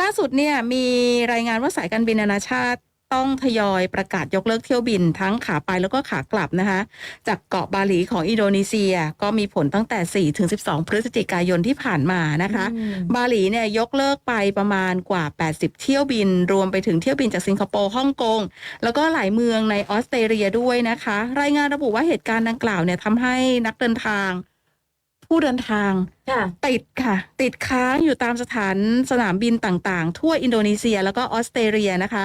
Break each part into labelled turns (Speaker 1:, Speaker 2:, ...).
Speaker 1: ล่าสุดเนี่ยมีรายงานว่าสายการบินนานาชาติต้องทยอยประกาศยกเลิกเที่ยวบินทั้งขาไปแล้วก็ขากลับนะคะ จากเกาะบาหลีของอินโดนีเซียก็มีผลตั้งแต่ 4 ถึง 12 พฤศจิกายนที่ผ่านมานะคะ
Speaker 2: อืม
Speaker 1: บาหลีเนี่ยยกเลิกไปประมาณกว่า 80 เที่ยวบิน รวมไปถึงเที่ยวบินจากสิงคโปร์ฮ่องกง แล้วก็หลายเมืองในออสเตรเลียด้วยนะคะ รายงานระบุว่าเหตุการณ์ดังกล่าวเนี่ยทำให้นักเดินทาง ผู้เดินทาง
Speaker 2: ค่ะ
Speaker 1: ติดค่ะ ติดค้างอยู่ตามสถานสนามบินต่างๆ ทั่วอินโดนีเซียแล้วก็ออสเตรเลียนะคะ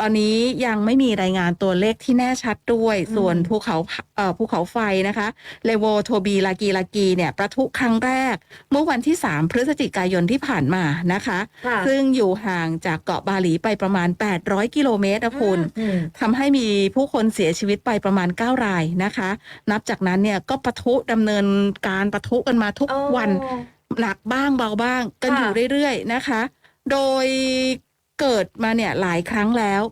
Speaker 1: ตอนนี้ยังไม่มีรายงานตัวเลขที่แน่ชัดด้วย
Speaker 2: อืม
Speaker 1: ส่วนภูเขาเอ่อภูเขาไฟนะคะเลโวโทบีลากีลากีเนี่ยประทุครั้งแรก เมื่อวันที่ 3 พฤศจิกายนที่ผ่านมานะคะ
Speaker 2: ค่ะ
Speaker 1: ซึ่งอยู่ห่างจากเกาะบาหลีไปประมาณ 800 กิโลเมตรนะคุณ
Speaker 2: อืม
Speaker 1: ทำให้มีผู้คนเสียชีวิตไปประมาณ 9 รายนะคะ นับจากนั้นเนี่ยก็ปะทุดำเนินการปะทุกันมาทุก
Speaker 2: อ๋อ
Speaker 1: วันหนักบ้างเบาบ้าง กัน
Speaker 2: ค่ะ
Speaker 1: อยู่เรื่อยๆนะคะ โดยเกิดมาเนี่ยหลายครั้งแล้ว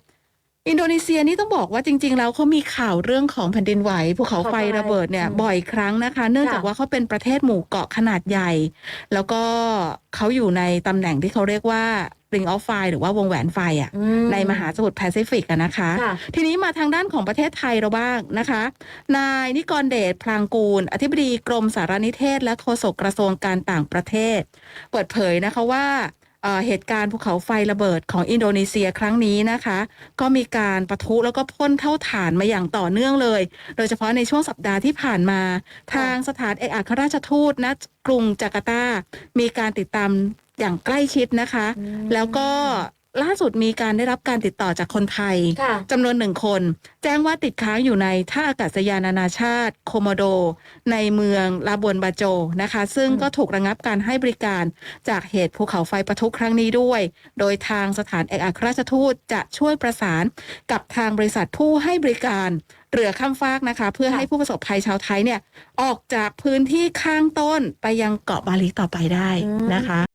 Speaker 1: อินโดนีเซียนี่ต้องบอกว่าจริง ๆ แล้วเขามีข่าวเรื่องของแผ่นดินไหวภูเขาไฟระเบิดเนี่ย
Speaker 2: อืม
Speaker 1: บ่อยครั้งนะคะ เนื่องจาก
Speaker 2: ค่ะ
Speaker 1: ว่าเขาเป็นประเทศหมู่เกาะขนาดใหญ่ แล้วก็เขาอยู่ในตำแหน่งที่เขาเรียกว่า Ring of Fire หรือว่าวงแหวนไฟอะ
Speaker 2: อื
Speaker 1: ในมหาสมุทรแปซิฟิกอะนะคะ
Speaker 2: ค่ะ
Speaker 1: ทีนี้มาทางด้านของประเทศไทยเราบ้างนะคะ นายนิกรเดชพลางกูล อธิบดีกรมสารนิเทศ และโฆษกกระทรวงการต่างประเทศ เปิดเผยนะคะว่า เอ่อเหตุการณ์ภูเขาไฟระเบิดของอินโดนีเซียครั้งนี้นะคะ ก็มีการปะทุแล้วก็พ่นเท่าฐานมาอย่างต่อเนื่องเลย โดยเฉพาะในช่วงสัปดาห์ที่ผ่านมา ทางสถานเอกอัครราชทูตณกรุงจาการ์ตา มีการติดตามอย่างใกล้ชิดนะคะ
Speaker 2: อืม
Speaker 1: แล้วก็ ล่าสุดมีการได้รับการติดต่อจากคนไทย
Speaker 2: ค่ะ
Speaker 1: จำนวนหนึ่งคน แจ้งว่าติดค้างอยู่ในท่าอากาศยานนานาชาติ โคโมโด ในเมืองลาบวนบาโจนะคะ ซึ่ง
Speaker 2: อืม
Speaker 1: ก็ถูกระงับการให้บริการจากเหตุภูเขาไฟปะทุครั้งนี้ด้วย โดยทางสถานเอกอัครราชทูตจะช่วยประสานกับทางบริษัทผู้ให้บริการเรือข้ามฟากนะคะ เพื่อให้ผู้ประสบภัยชาวไทยเนี่ยออกจากพื้นที่ข้างต้นไปยังเกาะบาหลีต่อไปได้นะคะ